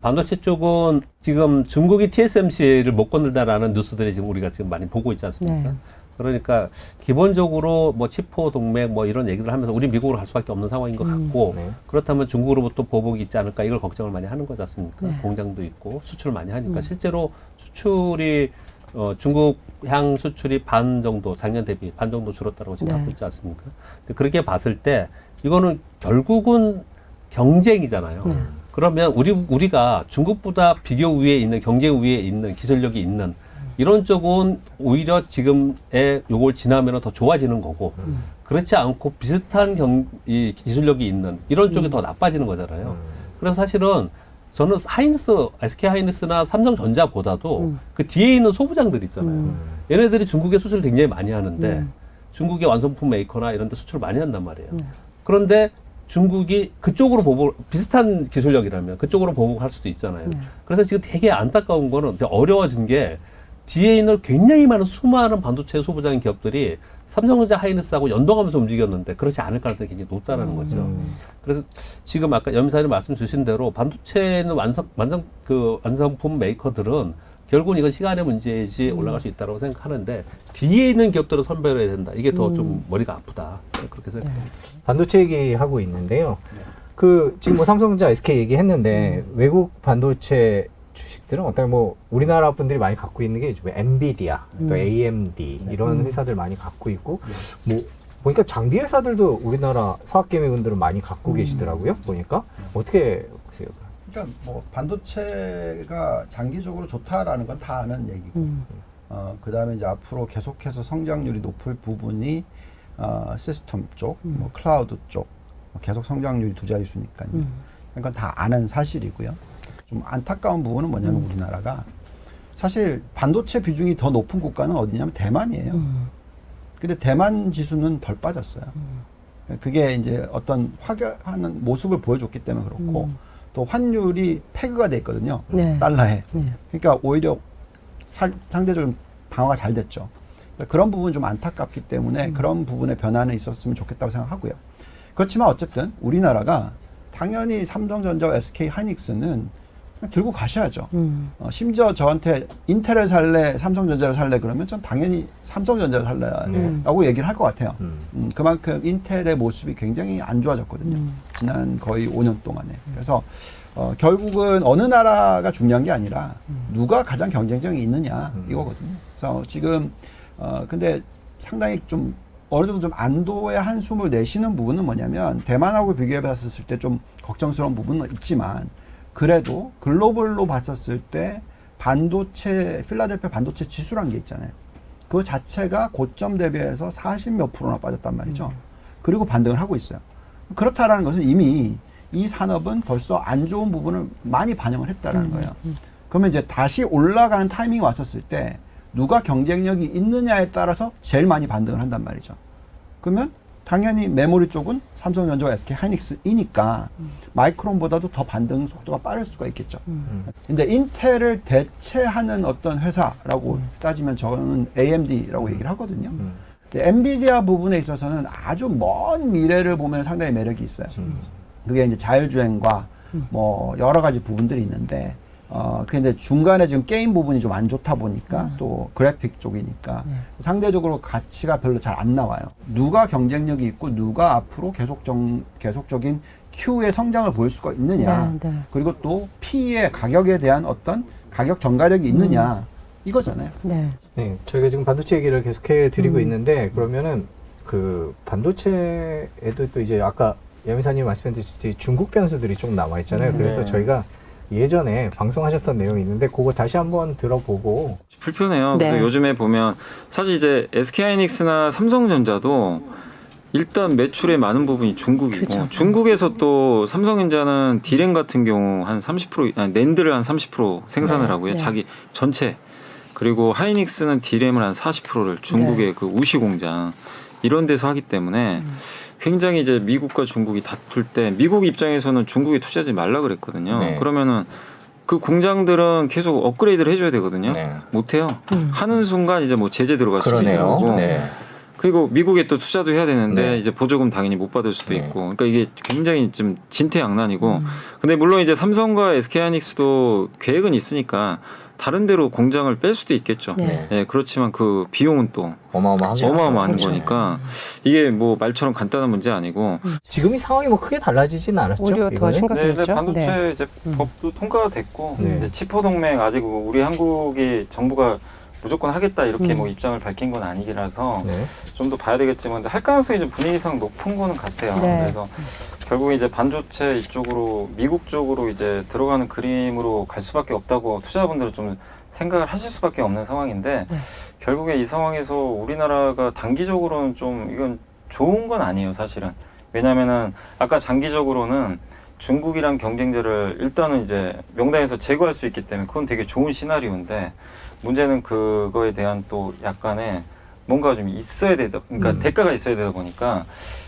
반도체 쪽은 지금 중국이 TSMC를 못 건들다라는 뉴스들이 지금 우리가 지금 많이 보고 있지 않습니까? 네. 그러니까 기본적으로 뭐 치포 동맹 뭐 이런 얘기를 하면서 우리 미국으로 갈 수밖에 없는 상황인 것 음. 같고 네. 그렇다면 중국으로부터 보복이 있지 않을까 이걸 걱정을 많이 하는 거지 않습니까? 네. 공장도 있고 수출을 많이 하니까 음. 실제로 수출이 어, 중국 향 수출이 반 정도 작년 대비 반 정도 줄었다고 지금 네. 하고 있지 않습니까? 근데 그렇게 봤을 때 이거는 결국은 경쟁이잖아요. 네. 그러면 우리 우리가 중국보다 비교 위에 있는 경쟁 위에 있는 기술력이 있는 이런 쪽은 오히려 지금의 요걸 지나면 더 좋아지는 거고 음. 그렇지 않고 비슷한 경, 이 기술력이 있는 이런 쪽이 더 나빠지는 거잖아요. 그래서 사실은 저는 하이닉스, SK 하이닉스나 삼성전자보다도 음. 그 뒤에 있는 소부장들 있잖아요. 음. 얘네들이 중국에 수출 굉장히 많이 하는데 음. 중국의 완성품 메이커나 이런 데 수출 많이 한단 말이에요. 네. 그런데 중국이 그쪽으로 보복, 비슷한 기술력이라면 그쪽으로 보복할 수도 있잖아요. 네. 그래서 지금 되게 안타까운 거는 되게 어려워진 게 뒤에 있는 굉장히 많은 수많은 반도체 소부장 기업들이 삼성전자 하이닉스하고 연동하면서 움직였는데 그렇지 않을 가능성이 굉장히 높다라는 거죠. 음. 그래서 지금 아까 염사님 말씀 주신 대로 반도체는 완성 완성 그 완성품 메이커들은 결국은 이건 시간의 문제이지 올라갈 수 있다고 생각하는데 뒤에 있는 기업들을 선별해야 된다. 이게 더좀 음. 머리가 아프다. 그렇게 생각합니다. 반도체 얘기하고 있는데요. 그 지금 뭐 삼성전자, SK 얘기했는데 외국 반도체 주식들은 어떤 뭐 우리나라 분들이 많이 갖고 있는 게 요즘에 엔비디아, 또 음. AMD 이런 음. 회사들 많이 갖고 있고 뭐 보니까 장비 회사들도 우리나라 사학개미분들은 많이 갖고 음. 계시더라고요. 보니까 어떻게 보세요? 그러니까 뭐 반도체가 장기적으로 좋다라는 건 다 아는 얘기고 음. 어, 그 다음에 이제 앞으로 계속해서 성장률이 높을 부분이 어, 시스템 쪽, 음. 뭐 클라우드 쪽뭐 계속 성장률이 두 자릿수니까요. 음. 그러니까 다 아는 사실이고요. 좀 안타까운 부분은 뭐냐면 음. 우리나라가 사실 반도체 비중이 더 높은 국가는 어디냐면 대만이에요. 음. 근데 대만 지수는 덜 빠졌어요. 음. 그게 이제 어떤 확연하는 모습을 보여줬기 때문에 그렇고 음. 또 환율이 패그가 돼 있거든요. 네. 달러에. 네. 그러니까 오히려 살- 상대적으로 방어가 잘 됐죠. 그러니까 그런 부분 좀 안타깝기 때문에 음. 그런 부분의 변화는 있었으면 좋겠다고 생각하고요. 그렇지만 어쨌든 우리나라가 당연히 삼성전자와 SK 하이닉스는 들고 가셔야죠. 음. 어, 심지어 저한테 인텔을 살래, 삼성전자를 살래 그러면 전 당연히 삼성전자를 살래라고 얘기를 할 것 같아요. 음. 음, 그만큼 인텔의 모습이 굉장히 안 좋아졌거든요. 음. 지난 거의 5년 동안에. 그래서 어, 결국은 어느 나라가 중요한 게 아니라 누가 가장 경쟁력이 있느냐 음. 이거거든요. 그래서 지금 어, 근데 상당히 좀 어느 정도 좀 안도의 한숨을 내쉬는 부분은 뭐냐면 대만하고 비교해 봤을 때 좀 걱정스러운 부분은 있지만 그래도 글로벌로 봤었을 때 반도체 필라델피아 반도체 지수란 게 있잖아요. 그 자체가 고점 대비해서 40 몇 프로나 빠졌단 말이죠. 그리고 반등을 하고 있어요. 그렇다라는 것은 이미 이 산업은 벌써 안 좋은 부분을 많이 반영을 했다라는 거예요. 그러면 이제 다시 올라가는 타이밍이 왔었을 때 누가 경쟁력이 있느냐에 따라서 제일 많이 반등을 한단 말이죠. 그러면 당연히 메모리 쪽은 삼성 전자와 SK 하이닉스이니까 마이크론보다도 더 반등 속도가 빠를 수가 있겠죠. 음. 근데 인텔을 대체하는 어떤 회사라고 따지면 저는 AMD라고 얘기를 하거든요. 음. 근데 엔비디아 부분에 있어서는 아주 먼 미래를 보면 상당히 매력이 있어요. 음. 그게 이제 자율주행과 뭐 여러 가지 부분들이 있는데 어 근데 중간에 지금 게임 부분이 좀 안 좋다 보니까 또 그래픽 쪽이니까 네. 상대적으로 가치가 별로 잘 안 나와요. 누가 경쟁력이 있고 누가 앞으로 계속적 계속적인 Q의 성장을 보일 수가 있느냐. 네, 네. 그리고 또 P의 가격에 대한 어떤 가격 전가력이 있느냐. 이거잖아요. 네. 네, 저희가 지금 반도체 얘기를 계속해 드리고 음. 있는데 그러면은 그 반도체에도 또 이제 아까 여미사님 말씀해주신 중국 변수들이 좀 남아 있잖아요. 네. 그래서 저희가 예전에 방송하셨던 내용이 있는데 그거 다시 한번 들어보고 불편해요. 네. 그래서 요즘에 보면 사실 이제 SK 하이닉스나 삼성전자도 일단 매출의 많은 부분이 중국이고 그렇죠. 중국에서 또 삼성전자는 디램 같은 경우 한 30% 아니, 낸드를 한 30% 생산을 네. 하고요. 네. 자기 전체 그리고 하이닉스는 디램을 한 40%를 중국의 네. 그 우시 공장 이런 데서 하기 때문에 음. 굉장히 이제 미국과 중국이 다툴 때 미국 입장에서는 중국에 투자하지 말라 그랬거든요. 네. 그러면은 그 공장들은 계속 업그레이드를 해줘야 되거든요. 네. 못해요. 음. 하는 순간 이제 뭐 제재 들어갈 수도. 거고. 네. 그리고 미국에 또 투자도 해야 되는데 네. 이제 보조금 당연히 못 받을 수도 네. 있고 그러니까 이게 굉장히 좀 진퇴양난이고 음. 근데 물론 이제 삼성과 SK하이닉스도 계획은 있으니까 다른 데로 공장을 뺄 수도 있겠죠. 네. 예, 그렇지만 그 비용은 또 어마어마하죠. 어마어마한 그렇죠. 거니까 이게 뭐 말처럼 간단한 문제 아니고 지금 이 상황이 뭐 크게 달라지진 않았죠. 오히려 더 네, 이제 그렇겠죠? 반도체 네. 이제 음. 법도 통과가 됐고 네. 이제 치포 동맹 아직 우리 한국이 정부가 무조건 하겠다 이렇게 음. 뭐 입장을 밝힌 건 아니라서 네. 좀더 봐야 되겠지만 할 가능성이 좀 분위기 상 높은 거는 같아요. 네. 그래서 결국 이제 반도체 이쪽으로 미국 쪽으로 이제 들어가는 그림으로 갈 수밖에 없다고 투자자분들은 좀 생각을 하실 수밖에 없는 상황인데 네. 결국에 이 상황에서 우리나라가 단기적으로는 좀 이건 좋은 건 아니에요, 사실은. 왜냐면은 아까 장기적으로는 중국이랑 경쟁자를 일단은 이제 명단에서 제거할 수 있기 때문에 그건 되게 좋은 시나리오인데 문제는 그거에 대한 또 약간의 뭔가 좀 있어야 되다 그러니까 음. 대가가 있어야 되다 보니까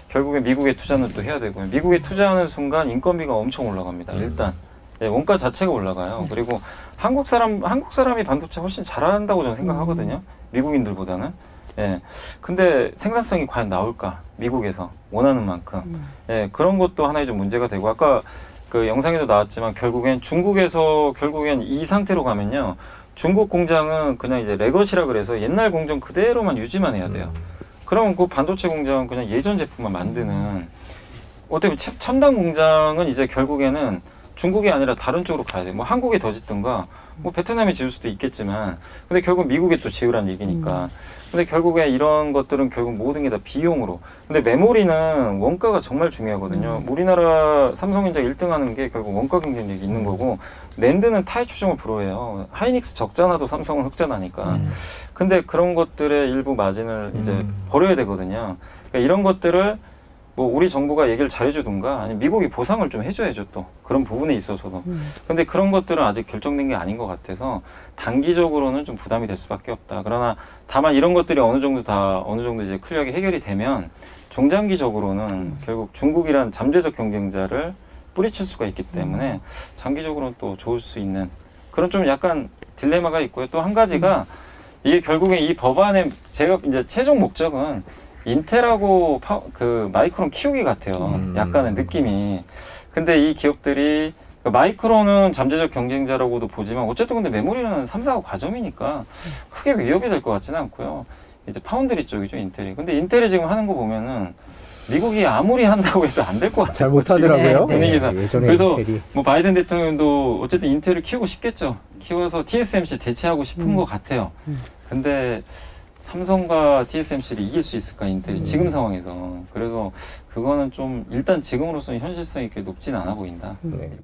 결국에 미국에 투자는 또 해야 되고요. 미국에 투자하는 순간 인건비가 엄청 올라갑니다. 음. 일단 예, 원가 자체가 올라가요. 그리고 한국 사람 한국 사람이 반도체 훨씬 잘한다고 저는 생각하거든요. 미국인들보다는. 예. 근데 생산성이 과연 나올까? 미국에서 원하는 만큼. 음. 예, 그런 것도 하나의 좀 문제가 되고 아까 그 영상에도 나왔지만 결국엔 중국에서 결국엔 이 상태로 가면요. 중국 공장은 그냥 이제 레거시라 그래서 옛날 공정 그대로만 유지만 해야 돼요. 음. 그러면 그 반도체 공장은 그냥 예전 제품만 만드는 어떻게 보면 첨- 첨단 공장은 이제 결국에는 중국이 아니라 다른 쪽으로 가야 돼. 뭐 한국에 더 짓든가 뭐 베트남에 지을 수도 있겠지만 근데 결국 미국에 또 지으란 얘기니까. 근데 결국에 이런 것들은 결국 모든 게 다 비용으로. 근데 메모리는 원가가 정말 중요하거든요. 우리나라 삼성전자 1등 하는 게 결국 원가 경쟁력이 있는 거고 낸드는 타이 추정을 불허해요. 하이닉스 적자나도 삼성은 흑자나니까. 음. 근데 그런 것들의 일부 마진을 이제 음. 버려야 되거든요. 그러니까 이런 것들을 뭐 우리 정부가 얘기를 잘해주든가 아니면 미국이 보상을 좀 해줘야죠 또 그런 부분에 있어서도. 음. 근데 그런 것들은 아직 결정된 게 아닌 것 같아서 단기적으로는 좀 부담이 될 수밖에 없다. 그러나 다만 이런 것들이 어느 정도 다 어느 정도 이제 클리어하게 해결이 되면 중장기적으로는 결국 중국이란 잠재적 경쟁자를 뿌리칠 수가 있기 때문에 장기적으로는 또 좋을 수 있는 그런 좀 약간 딜레마가 있고요. 또 한 가지가 이게 결국에 이 법안의 제가 이제 최종 목적은 인텔하고 파, 그 마이크론 키우기 같아요. 음. 약간의 느낌이. 근데 이 기업들이 그 마이크론은 잠재적 경쟁자라고도 보지만 어쨌든 근데 메모리는 3사가 과점이니까 크게 위협이 될 것 같지는 않고요. 이제 파운드리 쪽이죠 인텔이. 근데 인텔이 지금 하는 거 보면은 미국이 아무리 한다고 해도 안 될 것 같아요. 잘 못하더라고요. 네, 분위기가. 네, 그래서 인텔이. 뭐 바이든 대통령도 어쨌든 인텔을 키우고 싶겠죠. 키워서 TSMC 대체하고 싶은 음. 것 같아요. 음. 근데 삼성과 TSMC를 이길 수 있을까 인텔이 음. 지금 상황에서 그래서 그거는 좀 일단 지금으로서는 현실성이 그렇게 높진 않아 보인다. 네.